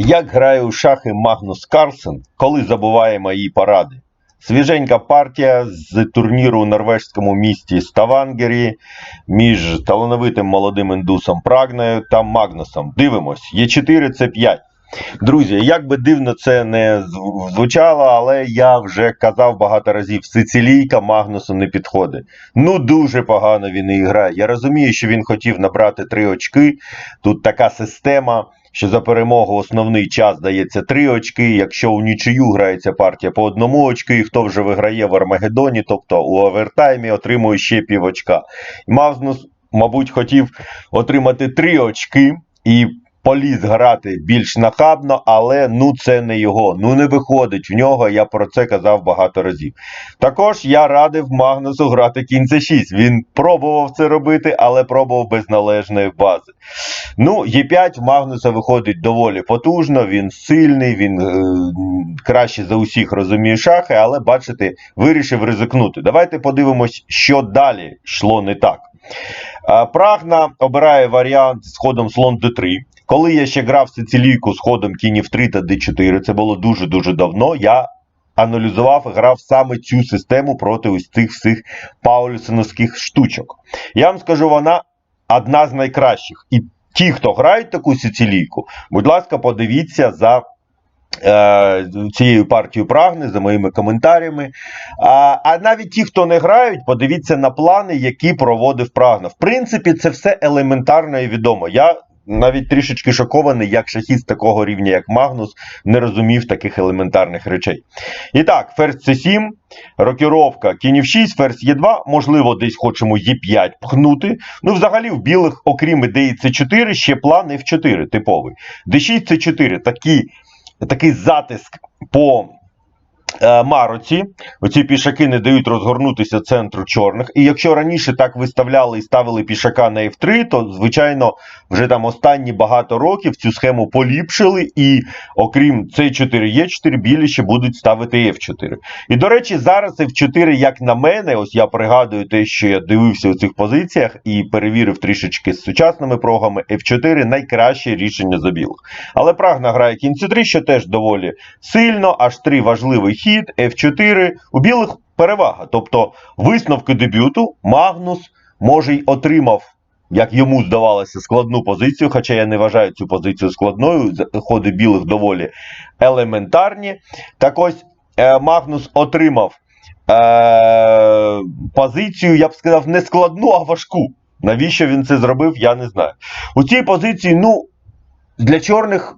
Як грає у шахи Магнус Карлсен, коли забуває мої поради? Свіженька партія з турніру у норвежському місті Ставангері між талановитим молодим індусом Прагнею та Магнусом. Дивимось, Є4 це 5. Друзі, як би дивно це не звучало, але я вже казав багато разів: Сицилійка Магнусу не підходить. Ну дуже погано він і грає. Я розумію, що він хотів набрати три очки. Тут така система, що за перемогу основний час дається три очки. Якщо у нічию грається партія по одному очку, і хто вже виграє в Армагеддоні, тобто у овертаймі, отримує ще пів очка. Мавзнус, мабуть, хотів отримати 3 очки і. Поліз грати більш нахабно, але ну це не його. Ну не виходить в нього. Я про це казав багато разів. Також я радив Магнусу грати кінь c6. Він пробував це робити, але пробував без належної бази. Ну, Е5 в Магнуса виходить доволі потужно, він сильний, він е, краще за усіх розуміє шахи, але бачите, вирішив ризикнути. Давайте подивимось, що далі йшло не так. Е, Прагна обирає варіант з ходом слон d3. Коли я ще грав сицилійку з ходом кінь f3 та d4, це було дуже-дуже давно. Я аналізував і грав саме цю систему проти ось цих всіх паулюсоновських штучок. Я вам скажу, вона одна з найкращих. І ті, хто грають таку сицилійку, будь ласка, подивіться за. е, Цією партією прагне за моїми коментарями. А, а навіть ті, хто не грають, подивіться на плани, які проводив Прагна. В принципі, це все елементарно і відомо. Я навіть трішечки шокований, як шахіст такого рівня, як Магнус, не розумів таких елементарних речей. І так, ферзь c7, рокіровка кінь f6, ферзь e2, можливо, десь хочемо e5 пхнути. Ну, взагалі, в білих, окрім ідеї c4, ще план f4 типовий. d6 c4 такі, такий затиск по Мароці. Оці пішаки не дають розгорнутися центру чорних. І якщо раніше так виставляли і ставили пішака на F3, то, звичайно, вже там останні багато років цю схему поліпшили, і окрім C4, E4, білі ще будуть ставити F4. І, до речі, зараз F4, як на мене, ось я пригадую те, що я дивився у цих позиціях і перевірив трішечки з сучасними прогами, F4 найкраще рішення за білих. Але Прагна грає кінь C3, що теж доволі сильно, H3 важливий хід, F4. У білих перевага. Тобто висновки дебюту Магнус може й отримав. Як йому здавалося, складну позицію, хоча я не вважаю цю позицію складною, ходи білих доволі елементарні. Так ось е, Магнус отримав е, позицію, я б сказав, не складну, а важку. Навіщо він це зробив, я не знаю. У цій позиції, ну, для чорних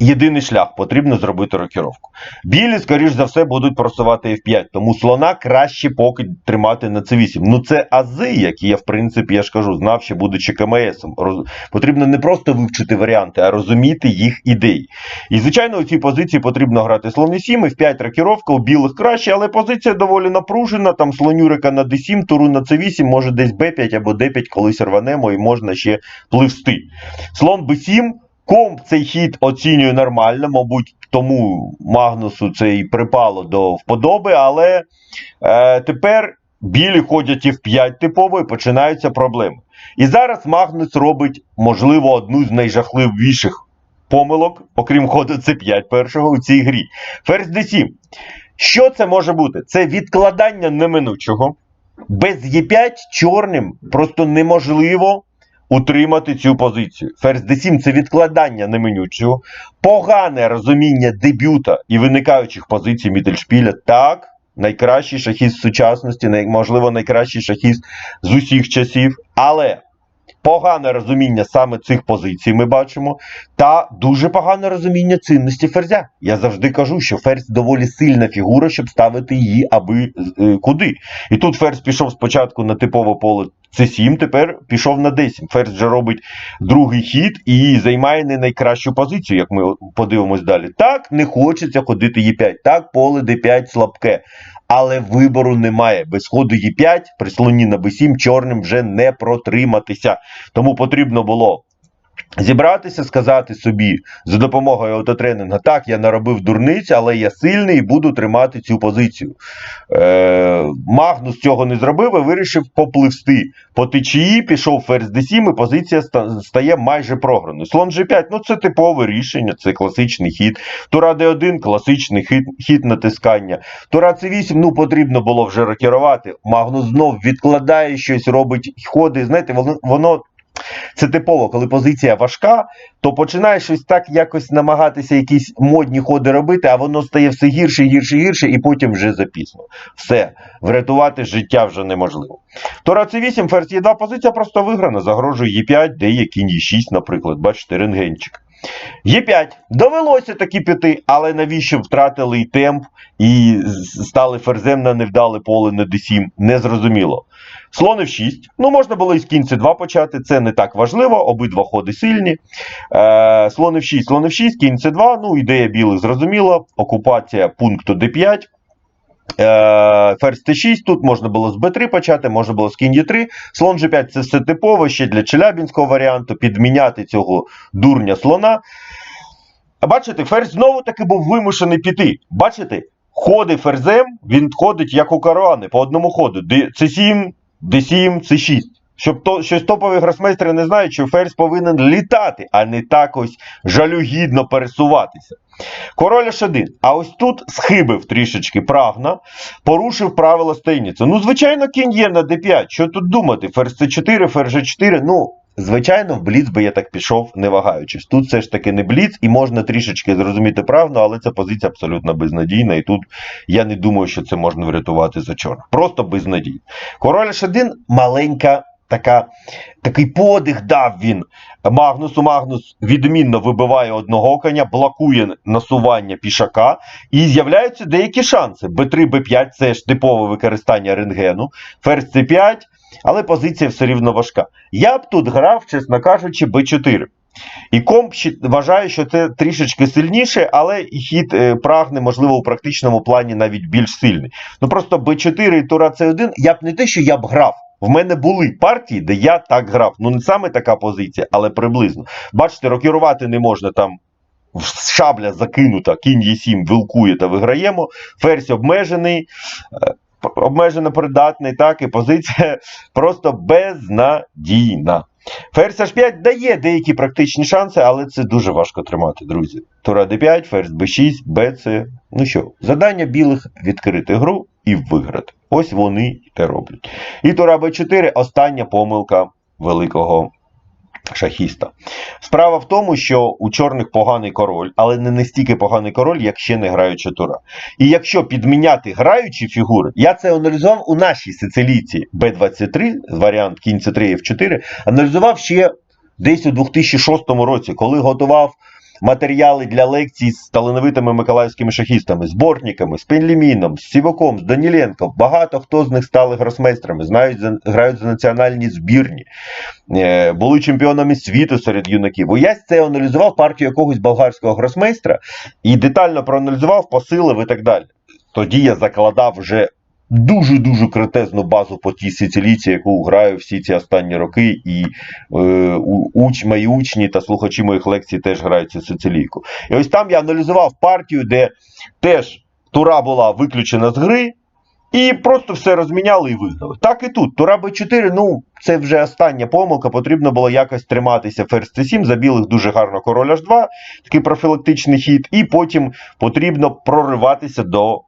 єдиний шлях потрібно зробити рокіровку. Білі, скоріш за все, будуть просувати F5, тому слона краще поки тримати на C8. Ну це ази, які я, в принципі, я ж кажу, знав, ще будучи КМСом. Роз... Потрібно не просто вивчити варіанти, а розуміти їх ідеї. І, звичайно, у цій позиції потрібно грати слон e7, F5 рокіровка, у білих краще, але позиція доволі напружена. Там слонюрика на D7, туру на C8, може десь B5 або D5 колись рванемо і можна ще пливсти. Слон B7. Комп цей хід оцінює нормально, мабуть, тому Магнусу це і припало до вподоби, але е, тепер білі ходять і в 5 типово і починаються проблеми. І зараз Магнус робить, можливо, одну з найжахливіших помилок, окрім ходу C5 першого у цій грі. Ферзь D7. Що це може бути? Це відкладання неминучого. Без Е5 чорним просто неможливо утримати цю позицію. Ферзь d7 це відкладання неминучого, погане розуміння дебюта і виникаючих позицій Мідельшпіля. Так, найкращий шахіст сучасності, можливо, найкращий шахіст з усіх часів, але погане розуміння саме цих позицій ми бачимо, та дуже погане розуміння цінності ферзя. Я завжди кажу, що ферзь доволі сильна фігура, щоб ставити її аби е, куди. І тут ферзь пішов спочатку на типове поле c7, тепер пішов на d7. Ферзь вже робить другий хід і займає не найкращу позицію, як ми подивимось далі. Так, не хочеться ходити e5, так, поле d5 слабке. Але вибору немає. Без ходу e5 при слоні на b7 чорним вже не протриматися. Тому потрібно було Зібратися, сказати собі за допомогою автотренінга, так, я наробив дурниць, але я сильний і буду тримати цю позицію. Е, Магнус цього не зробив і вирішив попливсти по течії, пішов ферзь d7, і позиція стає майже програною. Слон G5, ну це типове рішення, це класичний хід. Тура D1 класичний хід, хід натискання. Тура C8, ну потрібно було вже рокірувати. Магнус знов відкладає щось, робить ходи. Знаєте, воно, воно це типово, коли позиція важка, то починаєш щось так якось намагатися якісь модні ходи робити, а воно стає все гірше, гірше, гірше, і потім вже запізно. Все, врятувати життя вже неможливо. Тора C8, ферзь Е2, позиція просто виграна. Загрожує Е5, де є кінь Е6, наприклад. Бачите, рентгенчик. Е5. Довелося таки піти, але навіщо втратили і темп і стали ферзем на невдале поле на d7? Незрозуміло. Слон F6. Ну, можна було із кінь C2 почати, це не так важливо, обидва ходи сильні. Е, слон F6, слон F6, кінь C2. Ну, ідея білих зрозуміла. Окупація пункту D5. Ферзь Т6, тут можна було з Б3 почати, можна було з кінь Е3. Слон G5 це все типово ще для челябінського варіанту, підміняти цього дурня слона. Бачите, ферзь знову таки був вимушений піти. Бачите, ходи ферзем, він ходить як у карани по одному ходу. Д- С7, Д7, С6. Щоб то, щось топові гросмейстери не знають, що ферзь повинен літати, а не так ось жалюгідно пересуватися. Король H1. А ось тут схибив трішечки прагна, порушив правила стейніця. Ну, звичайно, кінь є на d5. Що тут думати? Ферзь c4, ферзь g4. Ну, звичайно, в бліц би я так пішов, не вагаючись. Тут все ж таки не бліц, і можна трішечки зрозуміти правду, але ця позиція абсолютно безнадійна. І тут я не думаю, що це можна врятувати за чорно. Просто безнадійно. Король H1 маленька. Така, такий подих дав він Магнусу. Магнус відмінно вибиває одного коня, блокує насування пішака, і з'являються деякі шанси. Б3, Б5 це ж типове використання рентгену, ферзь С5, але позиція все рівно важка. Я б тут грав, чесно кажучи, Б4. І комп вважає, що це трішечки сильніше, але і хід е, прагне, можливо, у практичному плані навіть більш сильний. Ну просто Б4 і Тура С1, я б не те, що я б грав. В мене були партії, де я так грав. Ну, не саме така позиція, але приблизно. Бачите, рокірувати не можна там. Шабля закинута, кінь Е7 вилкує та виграємо. Ферзь обмежений, е, обмежено придатний, так, і позиція просто безнадійна. Ферзь H5 дає деякі практичні шанси, але це дуже важко тримати, друзі. Тура D5, ферзь B6, BC. Ну що, завдання білих відкрити гру і виграти. Ось вони те роблять. І Тура B4 остання помилка великого шахіста. Справа в тому, що у чорних поганий король, але не настільки поганий король, як ще не граюча тура. І якщо підміняти граючі фігури, я це аналізував у нашій сицилійці B23, варіант кінь C3 F4, аналізував ще десь у 2006 році, коли готував матеріали для лекцій з талановитими миколаївськими шахістами, з Бортніками, з Пенліміном, з Сіваком, з Даніленко. Багато хто з них стали гросмейстрами, знають, грають за національні збірні, е, були чемпіонами світу серед юнаків. Я це аналізував партію якогось болгарського гросмейстра і детально проаналізував, посилив і так далі. Тоді я закладав вже дуже-дуже критезну базу по тій сицилійці, яку граю всі ці останні роки, і е, уч, мої учні та слухачі моїх лекцій теж грають цю сицилійку. І ось там я аналізував партію, де теж тура була виключена з гри, і просто все розміняли і виграли. Так і тут. Тура Б4, ну, це вже остання помилка, потрібно було якось триматися ферзь С7, за білих дуже гарно король H2, такий профілактичний хід, і потім потрібно прориватися до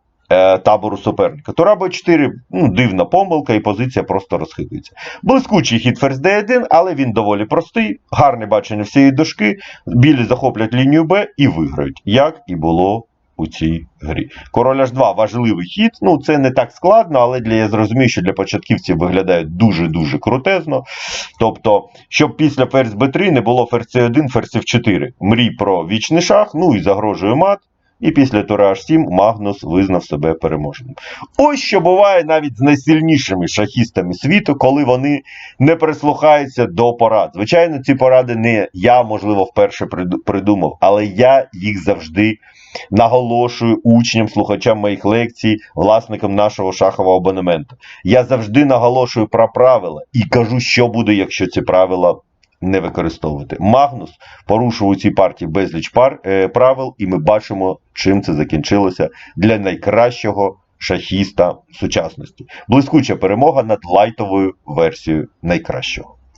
табору суперника. Тура Б4, ну, дивна помилка, і позиція просто розхитується. Блискучий хід ферзь Д1, але він доволі простий, гарне бачення всієї дошки, білі захоплять лінію Б і виграють, як і було у цій грі. Король H2 важливий хід. Ну, це не так складно, але для я зрозумію, що для початківців виглядає дуже-дуже крутезно. Тобто, щоб після ферзь Б3 не було ферзь С1, ферзь F4. Мрій про вічний шах, ну і загрожує мат. І після тура H7 Магнус визнав себе переможеним. Ось що буває навіть з найсильнішими шахістами світу, коли вони не прислухаються до порад. Звичайно, ці поради не я, можливо, вперше придумав, але я їх завжди наголошую учням, слухачам моїх лекцій, власникам нашого шахового абонементу. Я завжди наголошую про правила і кажу, що буде, якщо ці правила не використовувати. Магнус порушив у цій партії безліч пар, е, правил, і ми бачимо, чим це закінчилося для найкращого шахіста сучасності. Блискуча перемога над лайтовою версією найкращого.